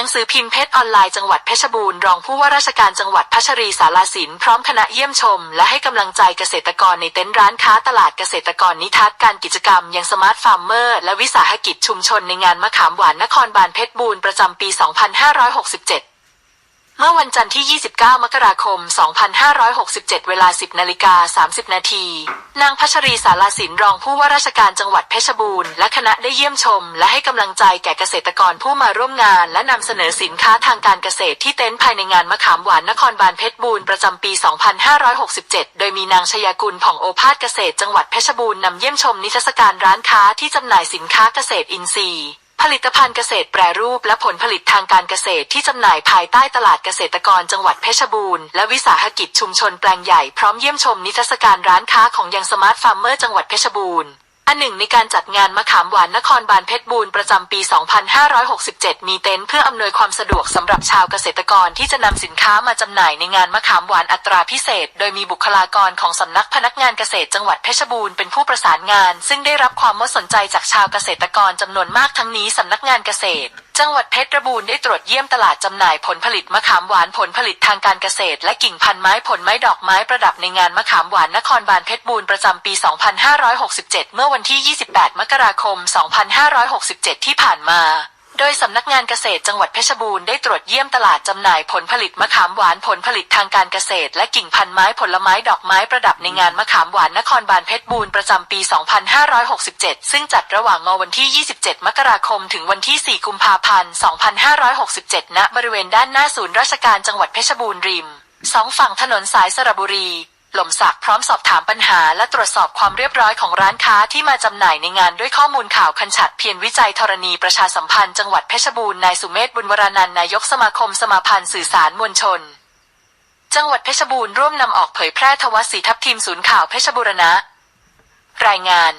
หนังสือพิมพ์เพชรออนไลน์จังหวัดเพชรบูรณ์รองผู้ว่าราชการจังหวัดพัชรีสารสินพร้อมคณะเยี่ยมชม และให้กำลังใจเกษตรกรในเต็นท์ร้านค้าตลาดเกษตรกรนิทัศน์การกิจกรรมยังสมาร์ทฟาร์มเมอร์และวิสาหกิจชุมชนในงานมะขามหวานนครบาลเพชรบูรณ์ประจำปี 2567 เมื่อวันจันทร์ที่ 29 มกราคม 2567 เวลา 10 นาฬิกา 30 นาที นางพัชรีสาราสินรองผู้ว่าราชการจังหวัดเพชรบูรณ์และคณะได้เยี่ยมชม และให้กำลังใจแก่เกษตรกรผู้มาร่วมงาน และนำเสนอสินค้าทางการเกษตรที่เต็นท์ภายในงานมะขามหวานนครบาลเพชรบูรณ์ประจำปี 2567 โดยมีนางชยากุลผ่องโอภาสเกษตรจังหวัดเพชรบูรณ์นำเยี่ยมชมนิทรรศการร้านค้าที่จำหน่ายสินค้าเกษตรอินทรีย์ ผลิตภัณฑ์เกษตรแปรรูปและผลผลิตทางการเกษตรที่จำหน่ายภายใต้ตลาดเกษตรกรจังหวัดเพชรบูรณ์และวิสาหกิจชุมชนแปลงใหญ่พร้อมเยี่ยมชมนิทรรศการร้านค้าของยังสมาร์ทฟาร์มเมอร์จังหวัดเพชรบูรณ์ อันหนึ่งในการจัดงานมะขามหวานนครบาลเพชรบูรณ์ประจำปี 2567 มีเต็นท์เพื่ออำนวยความสะดวกสำหรับชาวเกษตรกรที่จะนำสินค้ามาจำหน่ายในงานมะขามหวานอัตราพิเศษ โดยมีบุคลากรของสำนักพนักงานเกษตรจังหวัดเพชรบูรณ์เป็นผู้ประสานงาน ซึ่งได้รับความมสนใจจากชาวเกษตรกรจำนวนมากทั้งนี้สำนักงานเกษตรจังหวัดเพชรบูรณ์ได้ตรวจเยี่ยมตลาดจำหน่ายผลผลิตมะขามหวานผลผลิตทางการเกษตร และกิ่งพันธุ์ไม้ผลไม้ดอกไม้ประดับในงานมะขามหวานนครบาลเพชรบูรณ์ประจำปี 2567 เมื่อวันันที่ 28 มกราคม 2567 ที่ผ่านมา โดยสำนักงานเกษตรจังหวัดเพชรบูรณ์ได้ตรวจเยี่ยมตลาดจำหน่ายผลผลิตมะขามหวานผลผลิตทางการเกษตร และกิ่งพันธุ์ไม้ผลไม้ดอกไม้ประดับในงานมะขามหวานนครบาลเพชรบูรณ์ประจำปี 2567 ซึ่งจัดระหว่างงวันที่ 27 มกราคม ถึงวันที่ 4 กุมภาพันธ์ 2567 ณ บริเวณด้านหน้าศูนย์ราชการจังหวัดเพชรบูรณ์ริมสองฝั่งถนนสายสระบุรี หล่มสักพร้อมสอบถามปัญหาและตรวจสอบความเรียบร้อยของร้านค้าที่มาจำหน่ายในงานด้วยข้อมูลข่าวคันฉัดเพียรวิจัยธรณีประชาสัมพันธ์จังหวัดเพชรบูรณ์นายสุเมธบุญวรานันนายกสมาคมสมาพันธ์สื่อสารมวลชน จังหวัดเพชรบูรณ์ร่วมนำออกเผยแพร่ทวัตสีทับทีมศูนย์ข่าวเพชรบูรณะ รายงาน